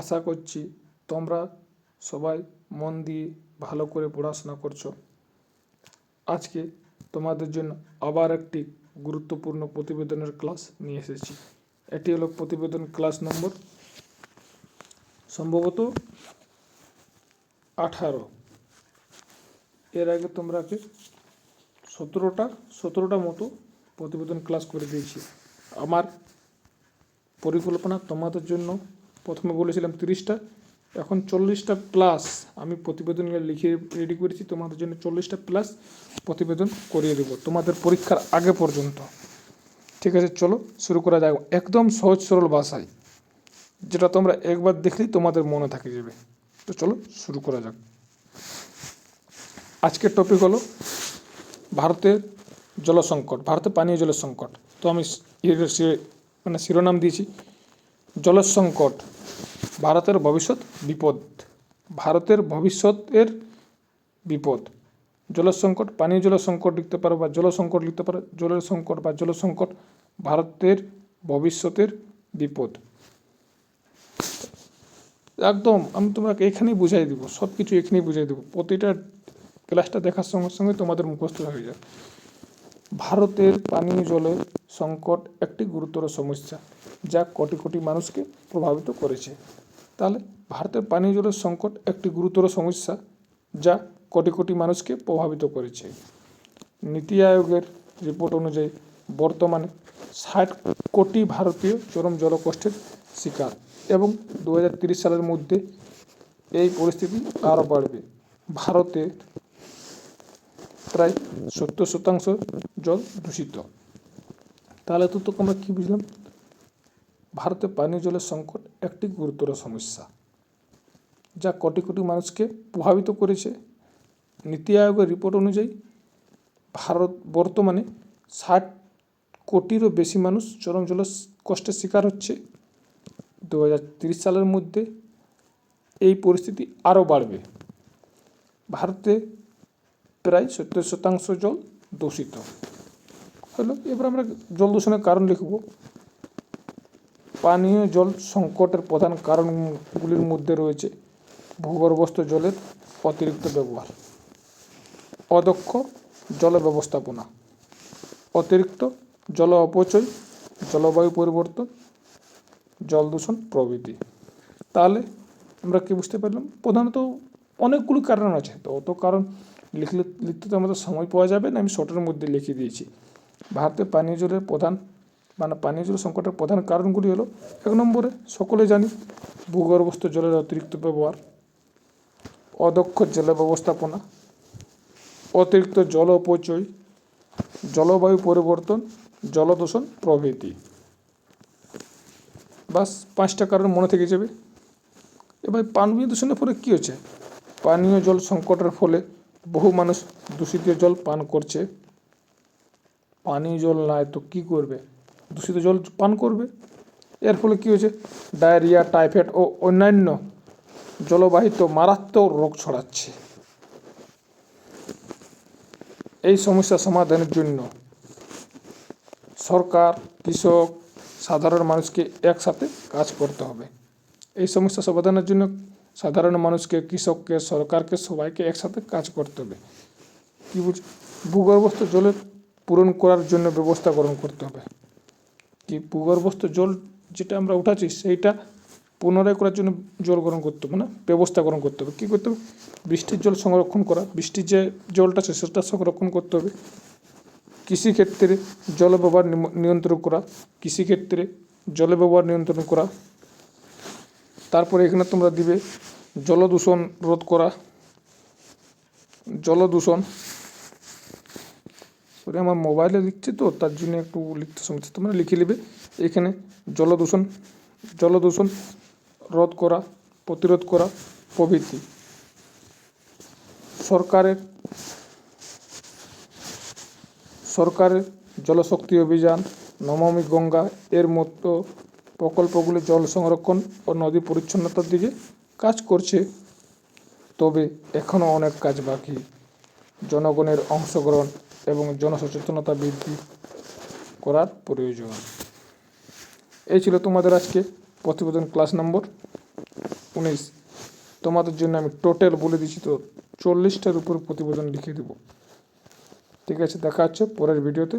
আশা করছি তোমরা সবাই মন দিয়ে ভালো করে পড়াশোনা করছ। আজকে তোমাদের জন্য আবার একটি গুরুত্বপূর্ণ প্রতিবেদনের ক্লাস নিয়ে এসেছি। এটি হলো প্রতিবেদন ক্লাস নম্বর সম্ভবত আঠারো। এর আগে তোমরাকে সতেরোটা সতেরোটা মতো প্রতিবেদন ক্লাস করে দিয়েছি। আমার পরিকল্পনা তোমাদের জন্য প্রথমে বলেছিলাম তিরিশটা, এখন চল্লিশটা প্লাস আমি প্রতিবেদন লিখে রেডি করেছি, তোমাদের জন্য চল্লিশটা প্লাস প্রতিবেদন করিয়ে দেবো, তোমাদের পরীক্ষার আগে পর্যন্ত। ঠিক আছে, চলো শুরু করা যাক, একদম সহজ সরল ভাষায়, যেটা তোমরা একবার দেখলেই তোমাদের মনে থাকে যাবে। তো চলো শুরু করা যাক। আজকের টপিক হলো ভারতের জল সংকট ভারতে পানীয় জলের সংকট। তো আমি মানে শিরোনাম দিয়েছি জলের সংকট ভারতের ভবিষ্যৎ বিপদ, ভারতের ভবিষ্যতের বিপদ। জলসংকট, পানীয় জল সংকট লিখতে পারো বা জল সংকট লিখতে পারো জলের সংকট বা জল সংকট ভারতের ভবিষ্যতের বিপদ। একদম, আমি তোমাকে এখানেই বুঝাই দিব সব কিছু এখানেই বুঝাই দেবো, প্রতিটা ক্লাসটা দেখার সঙ্গে সঙ্গে তোমাদের মুখস্থ হয়ে যাবে ভারতের পানীয় জলের সংকট একটি গুরুতর সমস্যা, যা কোটি কোটি মানুষকে প্রভাবিত করেছে। তাহলে ভারতের পানীয় জলের সংকট একটি গুরুতর সমস্যা, যা কোটি কোটি মানুষকে প্রভাবিত করেছে। নীতি আয়োগের রিপোর্ট অনুযায়ী বর্তমানে ষাট কোটি ভারতীয় চরম জলকষ্টের শিকার এবং দু সালের মধ্যে এই পরিস্থিতি আরও বাড়বে। ভারতের প্রায় সত্তর শতাংশ জল দূষিত। তাহলে তো তো আমরা কী বুঝলাম? ভারতে পানীয় জলের সংকট একটি গুরুতর সমস্যা, যা কোটি কোটি মানুষকে প্রভাবিত করেছে। নীতি আয়োগের রিপোর্ট অনুযায়ী, ভারত বর্তমানে ষাট কোটিরও বেশি মানুষ চরম জল কষ্টের শিকার হচ্ছে। দু সালের মধ্যে এই পরিস্থিতি আরও বাড়বে। ভারতে প্রায় সত্তর শতাংশ জল দূষিত। হলো, এবার আমরা জল দূষণের কারণ লিখব। পানীয় জল সংকটের প্রধান কারণগুলির মধ্যে রয়েছে ভূগর্ভস্থ জলের অতিরিক্ত ব্যবহার, অদক্ষ জল ব্যবস্থাপনা, অতিরিক্ত জল অপচয়, জলবায়ু পরিবর্তন, জল দূষণ প্রভৃতি। তাহলে আমরা কি বুঝতে পারলাম? প্রধানত অনেকগুলো কারণ আছে। তো অত কারণ লিখলে লিখতে তো আমাদের সময় পাওয়া যাবে না, আমি শর্টের মধ্যে লিখে দিয়েছি। ভারতে পানীয় জলের প্রধান মানে পানীয় জল সংকটের প্রধান কারণগুলি হলো, এক নম্বরে সকলে জানি ভূগর্ভস্থ জলের অতিরিক্ত ব্যবহার, অদক্ষ জল ব্যবস্থাপনা, অতিরিক্ত জল অপচয়, জলবায়ু পরিবর্তন, জলদূষণ প্রভৃতি। বাস পাঁচটা কারণ মনে থেকে যাবে। এবার পানীয় দূষণের ফলে কী হচ্ছে? পানীয় জল সংকটের ফলে বহু মানুষ দূষিত জল পান করছে। পানীয় জল নাই তো কী করবে? দূষিত জল পান করবে? এর ফলে কী হয়েছে? ডায়রিয়া, টাইফয়েড ও অন্যান্য জলবাহিত মারাত্মক রোগ ছড়াচ্ছে। এই সমস্যা সমাধানের জন্য সরকার, কৃষক, সাধারণ মানুষকে একসাথে কাজ করতে হবে। এই সমস্যা সমাধানের জন্য সাধারণ মানুষকে, কৃষককে, সরকারকে, সবাইকে একসাথে কাজ করতে হবে। কী বুঝ, ভূগর্ভস্থ জলের পূরণ করার জন্য ব্যবস্থা গ্রহণ করতে হবে। কি ভূগর্ভস্থ জল যেটা আমরা উঠাচ্ছি, সেইটা পুনরায় করার জন্য জল গ্রহণ করতে হবে না? ব্যবস্থা গ্রহণ করতে হবে। কী করতে হবে? বৃষ্টির জল সংরক্ষণ করা। বৃষ্টির যে জলটা আছে, সেটা সংরক্ষণ করতে হবে। কৃষিক্ষেত্রে জল ব্যবহার নিয়ন্ত্রণ করা। কৃষিক্ষেত্রে জল ব্যবহার নিয়ন্ত্রণ করা। তারপরে এখানে তোমরা দিবে জলদূষণ রোধ করা, জলদূষণ। সরি আমার মোবাইলে লিখছি তো, তার জন্য একটু লিখতে সমস্যা তোমরা লিখে নেবে। এখানে জলদূষণ জলদূষণ রোধ করা, প্রতিরোধ করা প্রভৃতি। সরকারের সরকারের জলশক্তি অভিযান, নমামি গঙ্গা, এর মতো প্রকল্পগুলি জল সংরক্ষণ ও নদী পরিচ্ছন্নতার দিকে কাজ করছে। তবে এখনও অনেক কাজ বাকি। জনগণের অংশগ্রহণ এবং জনসচেতনতা বৃদ্ধি করার প্রয়োজন। এই ছিল তোমাদের আজকে প্রতিবেদন ক্লাস নম্বর উনিশ। তোমাদের জন্য আমি টোটাল বলে দিচ্ছি তো, চল্লিশটার উপর প্রতিবেদন লিখে দেবো। ঠিক আছে, দেখা হচ্ছে পরের ভিডিওতে।